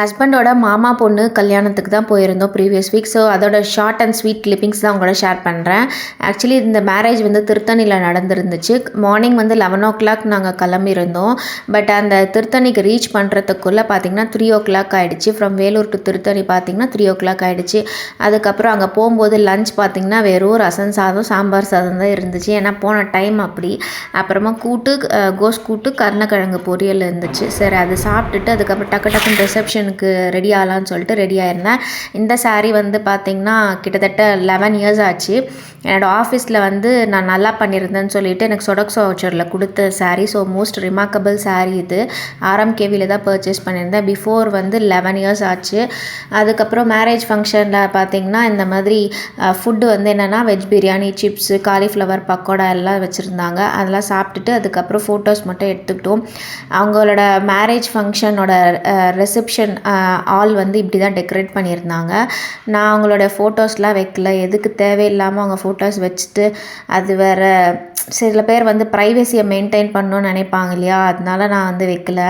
ஹஸ்பண்டோட மாமா பொண்ணு கல்யாணத்துக்கு தான் போயிருந்தோம் ப்ரீவியஸ் வீக் ஸோ அதோட ஷார்ட் அண்ட் ஸ்வீட் கிளிப்பிங்ஸ் தான் உங்களோட ஷேர் பண்ணுறேன் ஆக்சுவலி இந்த மேரேஜ் வந்து திருத்தணியில் நடந்துருந்துச்சு. மார்னிங் வந்து லெவன் ஓ கிளாக் நாங்கள் கிளம்பியிருந்தோம். பட் அந்த திருத்தணிக்கு ரீச் பண்ணுறதுக்குள்ளே பார்த்தீங்கன்னா த்ரீ ஓ கிளாக் ஆகிடுச்சு ஃப்ரம் வேலூர் டு திருத்தணி பார்த்தீங்கன்னா த்ரீ ஓ கிளாக் ஆகிடுச்சு அதுக்கப்புறம் அங்கே போகும்போது லஞ்ச் பார்த்தீங்கன்னா வெறும் ரசம் சாதம் சாம்பார் சாதம் தான் இருந்துச்சு. ஏன்னா போன டைம் அப்படி. அப்புறமா கூட்டு கோஸ் கூட்டு கருணக்கிழங்கு பொரியல் இருந்துச்சு. சரி அது சாப்பிட்டுட்டு அதுக்கப்புறம் டக்கு டக்குன்னு ஃபங்க்ஷனுக்கு ரெடி ஆகலான்னு சொல்லிட்டு ரெடி ஆயிருந்தேன். இந்த சாரீ வந்து பார்த்திங்கன்னா கிட்டத்தட்ட லெவன் இயர்ஸ் ஆச்சு. என்னோடய ஆஃபீஸில் வந்து நான் நல்லா பண்ணியிருந்தேன்னு சொல்லிட்டு எனக்கு சொடக்ஸ் வவுச்சரில் கொடுத்த sari so most remarkable sari இது. ஆர்எம்கேவியில் தான் பர்ச்சேஸ் பண்ணியிருந்தேன். பிஃபோர் வந்து லெவன் இயர்ஸ் ஆச்சு. அதுக்கப்புறம் மேரேஜ் ஃபங்க்ஷனில் பார்த்தீங்கன்னா இந்த மாதிரி ஃபுட்டு வந்து என்னென்னா veg biryani chips cauliflower pakoda எல்லாம் வச்சுருந்தாங்க. அதெல்லாம் சாப்பிட்டுட்டு அதுக்கப்புறம் ஃபோட்டோஸ் மட்டும் எடுத்துக்கிட்டோம். அவங்களோட மேரேஜ் ஃபங்க்ஷனோட ரிசப்ஷன் ஆள் வந்து இப்படி தான் டெக்கரேட் பண்ணியிருந்தாங்க. நான் அவங்களோட ஃபோட்டோஸ்லாம் வைக்கல. எதுக்கு தேவையில்லாமல் அவங்க ஃபோட்டோஸ் வச்சுட்டு அது வேறு சில பேர் வந்து ப்ரைவசியை மெயின்டைன் பண்ணணும்னு நினைப்பாங்க இல்லையா? அதனால நான் வந்து வைக்கல.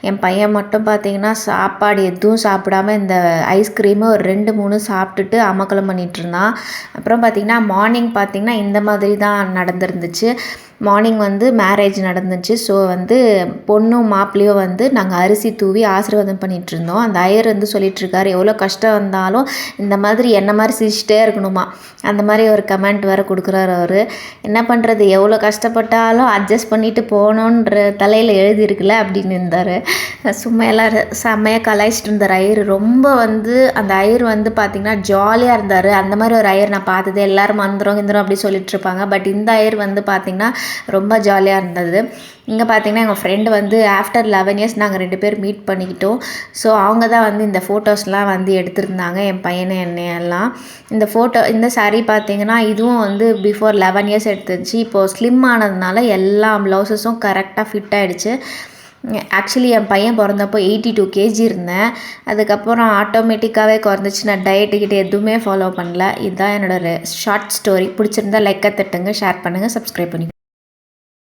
என் பையன் மட்டும் பார்த்தீங்கன்னா சாப்பாடு எதுவும் சாப்பிடாம இந்த ஐஸ்கிரீமு ஒரு ரெண்டு மூணு சாப்பிட்டுட்டு அமக்கலம் பண்ணிகிட்ருந்தான் இருந்தான். அப்புறம் பார்த்தீங்கன்னா மார்னிங் பார்த்தீங்கன்னா இந்த மாதிரி தான் நடந்துருந்துச்சு. மார்னிங் வந்து மேரேஜ் நடந்துச்சு. ஸோ வந்து பொண்ணும் மாப்பிள்ளையும் வந்து நாங்கள் அரிசி தூவி ஆசீர்வாதம் பண்ணிகிட்டு இருந்தோம் அந்த ஐயர் வந்து சொல்லிட்டு எவ்வளோ கஷ்டம் வந்தாலும் இந்த மாதிரி என்ன மாதிரி சிரிச்சிட்டே இருக்கணுமா? அந்த மாதிரி ஒரு கமெண்ட் வேறு கொடுக்குறாரு அவர். என்ன பண்ணுறது எவ்வளோ கஷ்டப்பட்டாலும் அட்ஜஸ்ட் பண்ணிட்டு போகணுன்ற தலையில் எழுதியிருக்குல்ல அப்படின்னு இருந்தார். சும்மா எல்லாம் செம்மையாக கலாய்ச்சிட்டு இருந்தார் ஐயர். ரொம்ப வந்து அந்த ஐயர் வந்து பார்த்திங்கன்னா ஜாலியாக இருந்தார். அந்த மாதிரி ஒரு ஐயர் நான் பார்த்தது எல்லாரும் மந்திரம் கிந்திரம் அப்படி சொல்லிட்டு இருப்பாங்க பட் இந்த ஐயர் வந்து பார்த்திங்கன்னா ரொம்ப ஜாலியாக இருந்தது. இங்கே பார்த்தீங்கன்னா எங்கள் ஃப்ரெண்டு வந்து ஆஃப்டர் லெவன் இயர்ஸ் நாங்கள் ரெண்டு பேர் மீட் பண்ணிக்கிட்டோம். ஸோ அவங்க தான் வந்து இந்த ஃபோட்டோஸ்லாம் வந்து எடுத்திருந்தாங்க என் பையனை என்னையெல்லாம் இந்த ஃபோட்டோ இந்த சாரீ பார்த்தீங்கன்னா இதுவும் வந்து பிஃபோர் லெவன் இயர்ஸ் எடுத்துருச்சு இப்போது ஸ்லிம் ஆனதுனால எல்லா ப்ளவுசஸும் கரெக்டாக ஃபிட் ஆகிடுச்சு ஆக்சுவலி என் பையன் பிறந்தப்போ எயிட்டி டூ கேஜி இருந்தேன். அதுக்கப்புறம் ஆட்டோமேட்டிக்காகவே குறைஞ்சிச்சு. நான் டயட்டுக்கிட்ட எதுவுமே ஃபாலோ பண்ணல. இதுதான் என்னோட ஷார்ட் ஸ்டோரி பிடிச்சிருந்தா லைக்கை தட்டுங்க ஷேர் பண்ணுங்கள் சப்ஸ்கிரைப் பண்ணிக்கோங்க.